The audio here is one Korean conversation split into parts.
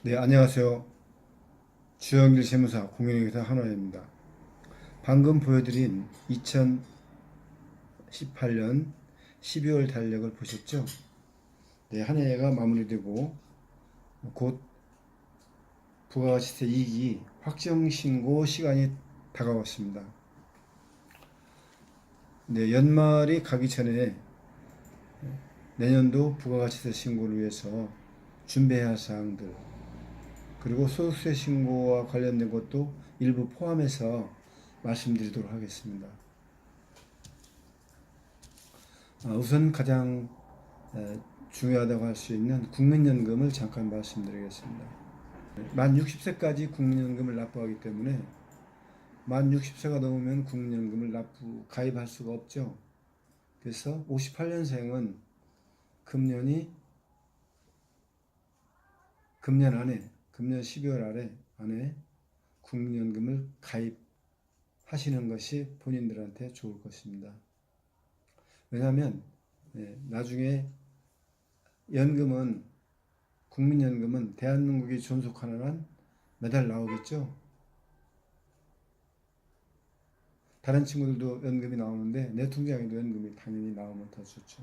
네, 안녕하세요. 주영길 세무사 공인회계사 한화입니다. 방금 보여드린 2018년 12월 달력을 보셨죠? 네, 한 해가 마무리되고 곧 부가가치세 이익이 확정 신고 시간이 다가왔습니다. 네, 연말이 가기 전에 내년도 부가가치세 신고를 위해서 준비해야 할 사항들 그리고 소득세 신고와 관련된 것도 일부 포함해서 말씀드리도록 하겠습니다. 아, 우선 가장 에, 중요하다고 할 수 있는 국민연금을 잠깐 말씀드리겠습니다. 만 60세까지 국민연금을 납부하기 때문에 만 60세가 넘으면 국민연금을 납부 가입할 수가 없죠. 그래서 58년생은 금년이 금년 안에 금년 12월 아래 안에 국민연금을 가입하시는 것이 본인들한테 좋을 것입니다. 왜냐하면 예, 나중에 연금은 국민연금은 대한민국이 존속하는 한 매달 나오겠죠. 다른 친구들도 연금이 나오는데 내 통장에도 연금이 당연히 나오면 더 좋죠.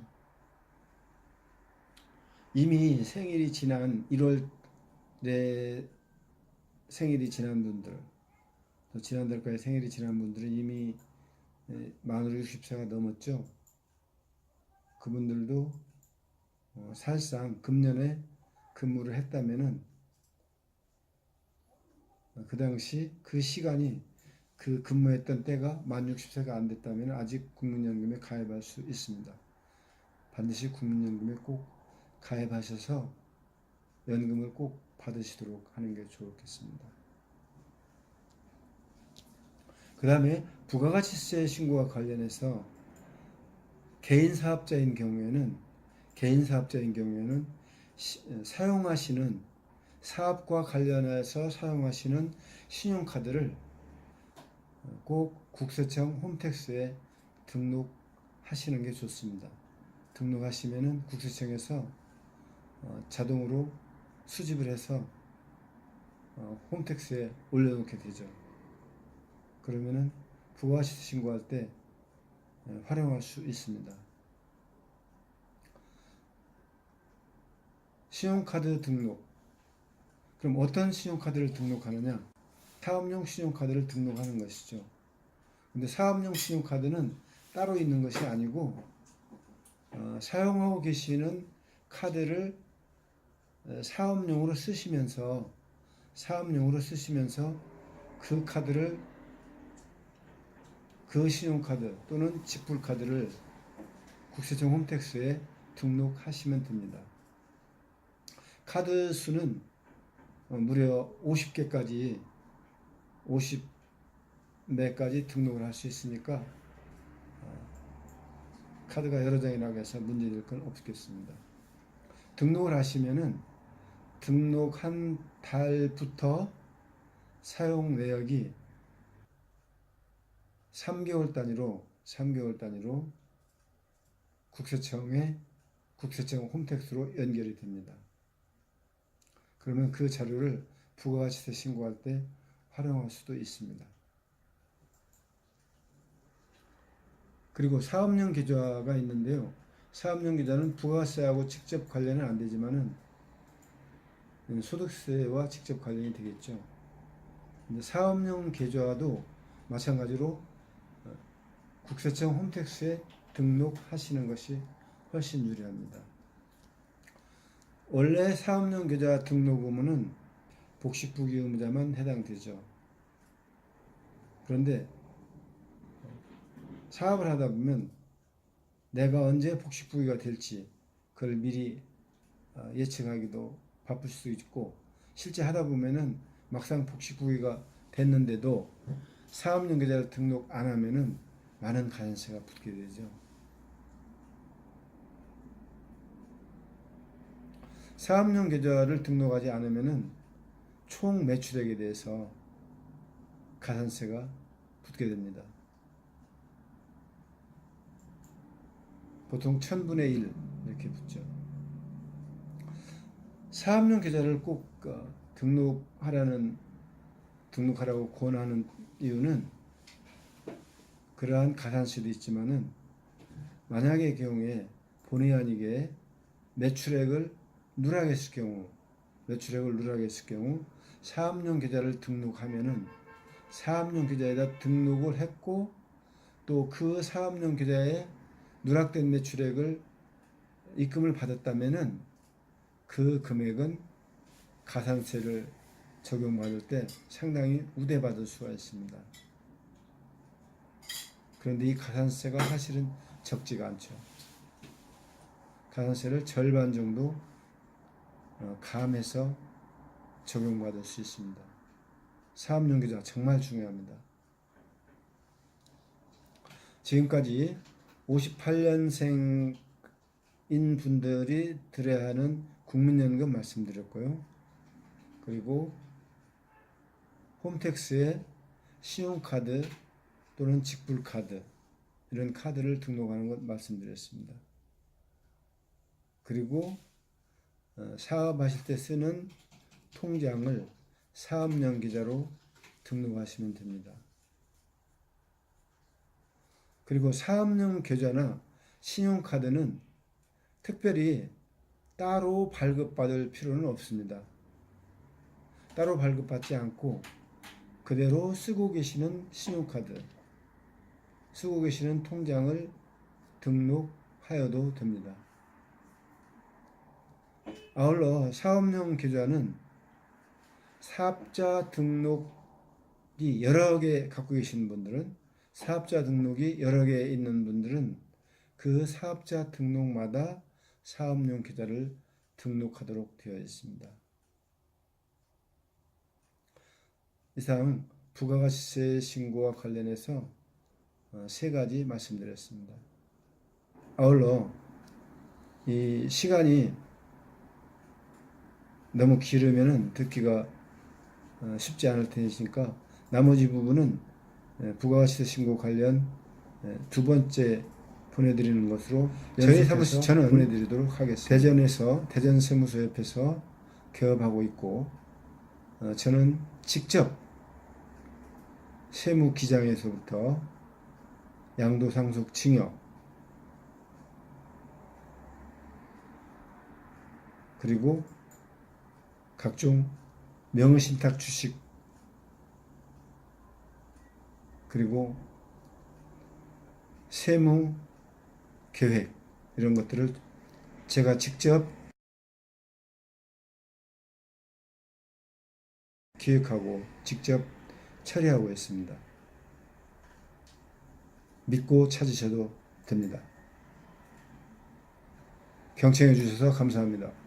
이미 생일이 지난 1월 내 생일이 지난 분들, 또 지난달까지 생일이 지난 분들은 이미 에, 만으로 60세가 넘었죠. 그분들도 어, 사실상 금년에 근무를 했다면은 어, 그 당시 그 시간이 그 근무했던 때가 만 60세가 안 됐다면 아직 국민연금에 가입할 수 있습니다. 반드시 국민연금에 꼭 가입하셔서 연금을 꼭 받으시도록 하는 게 좋겠습니다. 그 다음에 부가가치세 신고와 관련해서 개인 사업자인 경우에는 개인 사업자인 경우에는 시, 사용하시는 사업과 관련해서 사용하시는 신용카드를 꼭 국세청 홈택스에 등록하시는 게 좋습니다. 등록하시면은 국세청에서 어, 자동으로 수집을 해서 어, 홈택스에 올려놓게 되죠. 그러면은 부가가치세 신고할 때 예, 활용할 수 있습니다. 신용카드 등록. 그럼 어떤 신용카드를 등록하느냐? 사업용 신용카드를 등록하는 것이죠. 근데 사업용 신용카드는 따로 있는 것이 아니고 어, 사용하고 계시는 카드를 어, 사업용으로 쓰시면서 사업용으로 쓰시면서 그 카드를 그 신용카드 또는 지불카드를 국세청 홈택스에 등록하시면 됩니다. 카드 수는 어, 무려 50개까지 50매까지 등록을 할 수 있으니까 어, 카드가 여러 장이라고 해서 문제될 건 없겠습니다. 등록을 하시면은 등록 한 달부터 사용 내역이 3개월 단위로 3개월 단위로 국세청에 국세청 홈택스로 연결이 됩니다. 그러면 그 자료를 부가가치세 신고할 때 활용할 수도 있습니다. 그리고 사업용 계좌가 있는데요. 사업용 계좌는 부가세하고 직접 관련은 안 되지만은 소득세와 직접 관련이 되겠죠. 사업용 계좌도 마찬가지로 어, 국세청 홈택스에 등록하시는 것이 훨씬 유리합니다. 원래 사업용 계좌 등록 의무는 복식부기 의무자만 해당되죠. 그런데 사업을 하다 보면 내가 언제 복식부기가 될지 그걸 미리 어, 예측하기도 바쁠 수도 있고 실제 하다 보면은 막상 복식부기가 됐는데도 사업용 계좌를 등록 안 하면은 많은 가산세가 붙게 되죠. 사업용 계좌를 등록하지 않으면은 총 매출액에 대해서 가산세가 붙게 됩니다. 보통 천분의 일 이렇게 붙죠. 사업용 계좌를 꼭 어, 등록하라는 등록하라고 권하는 이유는 그러한 가산세도 있지만은 만약의 경우에 본의 아니게 매출액을 누락했을 경우 매출액을 누락했을 경우 사업용 계좌를 등록하면은 사업용 계좌에다 등록을 했고 또 그 사업용 계좌에 누락된 매출액을 입금을 받았다면은 그 금액은 가산세를 적용받을 때 상당히 우대받을 수가 있습니다. 그런데 이 가산세가 사실은 적지가 않죠. 가산세를 절반 정도 어, 감해서 적용받을 수 있습니다. 사업용 계좌 정말 중요합니다. 지금까지 58년생인 분들이 들어야 하는 국민연금 말씀드렸고요. 그리고 홈택스에 신용카드 또는 직불카드 이런 카드를 등록하는 것 말씀드렸습니다. 그리고 어, 사업하실 때 쓰는 통장을 사업용 계좌로 등록하시면 됩니다. 그리고 사업용 계좌나 신용카드는 특별히 따로 발급받을 필요는 없습니다. 따로 발급받지 않고 그대로 쓰고 계시는 신용카드, 쓰고 계시는 통장을 등록하여도 됩니다. 아울러 사업용 계좌는 사업자 등록이 여러 개 갖고 계신 분들은 사업자 등록이 여러 개 있는 분들은 그 사업자 등록마다 사업용 계좌를 등록하도록 되어 있습니다. 이상 부가가치세 신고와 관련해서 어, 세 가지 말씀드렸습니다. 아울러 이 시간이 너무 길으면 듣기가 어, 쉽지 않을 테니까 나머지 부분은 예, 부가가치세 신고 관련 예, 두 번째 보내드리는 것으로 저희 사무실 저는 보내드리도록 하겠습니다. 대전에서 대전 세무서 옆에서 개업하고 있고 어, 저는 직접 세무 기장에서부터 양도 상속 징역 그리고 각종 명의신탁 주식 그리고 세무 계획 이런 것들을 제가 직접 기획하고 직접 처리하고 있습니다. 믿고 찾으셔도 됩니다. 경청해 주셔서 감사합니다.